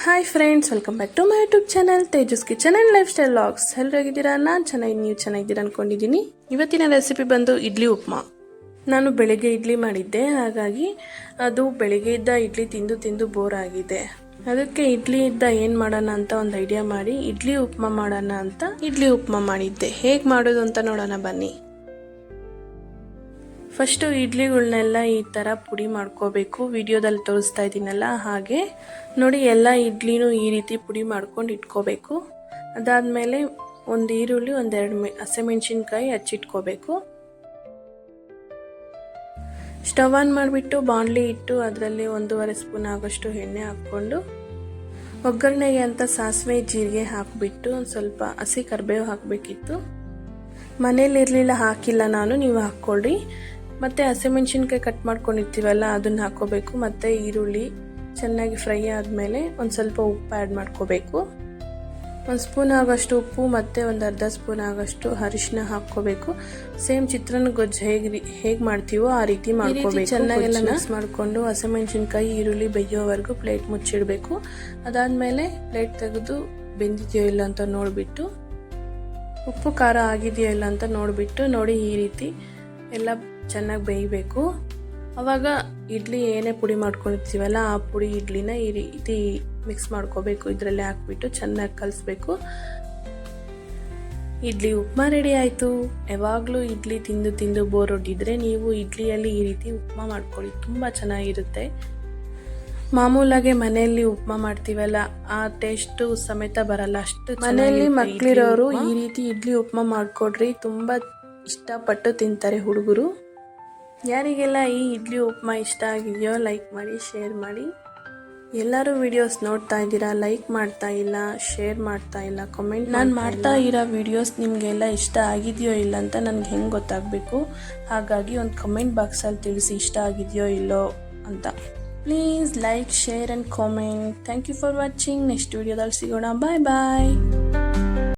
Hi friends welcome back to my YouTube channel Tejas kitchen and lifestyle vlogs ಎಲ್ಲರಾಗಿದ್ದೀರಾ ನಾನು ಚೆನ್ನಾಗಿ, ನೀವು ಚೆನ್ನಾಗಿದ್ದೀರಾ ಅನ್ಕೊಂಡಿದ್ದೀನಿ. ಇವತ್ತಿನ ರೆಸಿಪಿ ಬಂದು ಇಡ್ಲಿ ಉಪ್ಮಾ. ನಾನು ಬೆಳಿಗ್ಗೆ ಇಡ್ಲಿ ಮಾಡಿದ್ದೆ, ಹಾಗಾಗಿ ಅದು ಬೆಳಿಗ್ಗೆ ಇದ್ದ ಇಡ್ಲಿ ತಿಂದು ತಿಂದು ಬೋರ್ ಆಗಿದೆ. ಅದಕ್ಕೆ ಇಡ್ಲಿ ಇದ್ದ ಏನು ಮಾಡೋಣ ಅಂತ ಒಂದು ಐಡಿಯಾ ಮಾಡಿ, ಇಡ್ಲಿ ಉಪ್ಮಾ ಮಾಡೋಣ ಅಂತ ಇಡ್ಲಿ ಉಪ್ಮಾ ಮಾಡಿದ್ದೆ. ಹೇಗೆ ಮಾಡೋದು ಅಂತ ನೋಡೋಣ ಬನ್ನಿ. ಫಸ್ಟು ಇಡ್ಲಿಗಳನ್ನೆಲ್ಲ ಈ ಥರ ಪುಡಿ ಮಾಡ್ಕೋಬೇಕು. ವಿಡಿಯೋದಲ್ಲಿ ತೋರಿಸ್ತಾ ಇದ್ದೀನಲ್ಲ, ಹಾಗೆ. ನೋಡಿ, ಎಲ್ಲ ಇಡ್ಲಿನೂ ಈ ರೀತಿ ಪುಡಿ ಮಾಡ್ಕೊಂಡು ಇಟ್ಕೋಬೇಕು. ಅದಾದಮೇಲೆ ಒಂದು ಈರುಳ್ಳಿ, ಒಂದೆರಡು ಮೆ, ಹಸಿಮೆಣ್ಸಿನ್ಕಾಯಿ ಹಚ್ಚಿಟ್ಕೋಬೇಕು. ಸ್ಟವ್ ಆನ್ ಮಾಡಿಬಿಟ್ಟು ಬಾಣಲಿ ಇಟ್ಟು ಅದರಲ್ಲಿ ಒಂದೂವರೆ ಸ್ಪೂನ್ ಆಗೋಷ್ಟು ಎಣ್ಣೆ ಹಾಕ್ಕೊಂಡು, ಒಗ್ಗರಣೆಗೆ ಅಂತ ಸಾಸಿವೆ, ಜೀರಿಗೆ ಹಾಕಿಬಿಟ್ಟು ಒಂದು ಸ್ವಲ್ಪ ಹಸಿ ಕರಿಬೇವು ಹಾಕಬೇಕಿತ್ತು. ಮನೇಲಿ ಇರಲಿಲ್ಲ ಹಾಕಿಲ್ಲ ನಾನು, ನೀವು ಹಾಕ್ಕೊಳ್ಳಿ ಮತ್ತು ಹಸಿಮೆಣ್ಸಿನ್ಕಾಯಿ ಕಟ್ ಮಾಡ್ಕೊಂಡಿರ್ತೀವಲ್ಲ ಅದನ್ನು ಹಾಕ್ಕೋಬೇಕು ಮತ್ತು ಈರುಳ್ಳಿ ಚೆನ್ನಾಗಿ ಫ್ರೈ ಆದಮೇಲೆ ಒಂದು ಸ್ವಲ್ಪ ಉಪ್ಪು ಆ್ಯಡ್ ಮಾಡ್ಕೋಬೇಕು. ಒಂದು ಸ್ಪೂನ್ ಆಗೋಷ್ಟು ಉಪ್ಪು ಮತ್ತು ಒಂದು ಅರ್ಧ ಸ್ಪೂನ್ ಆಗೋಷ್ಟು ಅರಿಶಿನ ಹಾಕ್ಕೋಬೇಕು. ಸೇಮ್ ಚಿತ್ರಾನ್ನ ಗೊಜ್ಜು ಹೇಗೆ ಹೇಗೆ ಮಾಡ್ತೀವೋ ಆ ರೀತಿ ಮಾಡ್ಕೋಬೇಕು. ಚೆನ್ನಾಗೆಲ್ಲ ಮಿಕ್ಸ್ ಮಾಡಿಕೊಂಡು ಹಸಿಮೆಣ್ಸಿನ್ಕಾಯಿ ಈರುಳ್ಳಿ ಬೇಯೋವರೆಗೂ ಪ್ಲೇಟ್ ಮುಚ್ಚಿಡಬೇಕು. ಅದಾದಮೇಲೆ ಪ್ಲೇಟ್ ತೆಗೆದು ಬೆಂದಿದೆಯೋ ಇಲ್ಲ ಅಂತ ನೋಡಿಬಿಟ್ಟು ಉಪ್ಪು ಖಾರ ಆಗಿದೆಯೋ ಇಲ್ಲ ಅಂತ ನೋಡಿಬಿಟ್ಟು ನೋಡಿ ಈ ರೀತಿ ಎಲ್ಲ ಚೆನ್ನಾಗಿ ಬೇಯಬೇಕು. ಅವಾಗ ಇಡ್ಲಿ ಏನೇ ಪುಡಿ ಮಾಡ್ಕೊಂಡಿರ್ತೀವಲ್ಲ ಆ ಪುಡಿ ಇಡ್ಲಿನ ಈ ರೀತಿ ಮಿಕ್ಸ್ ಮಾಡ್ಕೋಬೇಕು. ಇದರಲ್ಲಿ ಹಾಕ್ಬಿಟ್ಟು ಚೆನ್ನಾಗಿ ಕಲಿಸ್ಬೇಕು. ಇಡ್ಲಿ ಉಪ್ಮಾ ರೆಡಿ ಆಯಿತು. ಯಾವಾಗಲೂ ಇಡ್ಲಿ ತಿಂದು ತಿಂದು ಬೋರ್ ಹೊಡ್ಡಿದ್ರೆ ನೀವು ಇಡ್ಲಿಯಲ್ಲಿ ಈ ರೀತಿ ಉಪ್ಮಾ ಮಾಡ್ಕೊಳ್ಳಿ. ತುಂಬ ಚೆನ್ನಾಗಿರುತ್ತೆ. ಮಾಮೂಲಾಗೆ ಮನೆಯಲ್ಲಿ ಉಪ್ಮಾ ಮಾಡ್ತೀವಲ್ಲ ಆ ಟೇಸ್ಟು ಸಮೇತ ಬರಲ್ಲ. ಅಷ್ಟು ಮನೆಯಲ್ಲಿ ಮಕ್ಕಳಿರೋರು ಈ ರೀತಿ ಇಡ್ಲಿ ಉಪ್ಮಾ ಮಾಡಿಕೊಡ್ರಿ. ತುಂಬ ಇಷ್ಟಪಟ್ಟು ತಿಂತಾರೆ ಹುಡುಗರು. ಯಾರಿಗೆಲ್ಲ ಈ ಇಡ್ಲಿ ಉಪ್ಮಾ ಇಷ್ಟ ಆಗಿದೆಯೋ ಲೈಕ್ ಮಾಡಿ ಶೇರ್ ಮಾಡಿ. ಎಲ್ಲರೂ ವಿಡಿಯೋಸ್ ನೋಡ್ತಾ ಇದ್ದೀರಾ ಲೈಕ್ ಮಾಡ್ತಾ ಇಲ್ಲ ಶೇರ್ ಮಾಡ್ತಾ ಇಲ್ಲ ಕಮೆಂಟ್ ನಾನು ಮಾಡ್ತಾ ಇರೋ ವಿಡಿಯೋಸ್ ನಿಮಗೆಲ್ಲ ಇಷ್ಟ ಆಗಿದೆಯೋ ಇಲ್ಲ ಅಂತ ನನಗೆ ಹೆಂಗೆ ಗೊತ್ತಾಗಬೇಕು? ಹಾಗಾಗಿ ಒಂದು ಕಮೆಂಟ್ ಬಾಕ್ಸಲ್ಲಿ ತಿಳಿಸಿ ಇಷ್ಟ ಆಗಿದೆಯೋ ಇಲ್ಲೋ ಅಂತ. Please like share and comment thank you for watching next ವಿಡಿಯೋದಲ್ಲಿ ಸಿಗೋಣ. ಬಾಯ್ ಬಾಯ್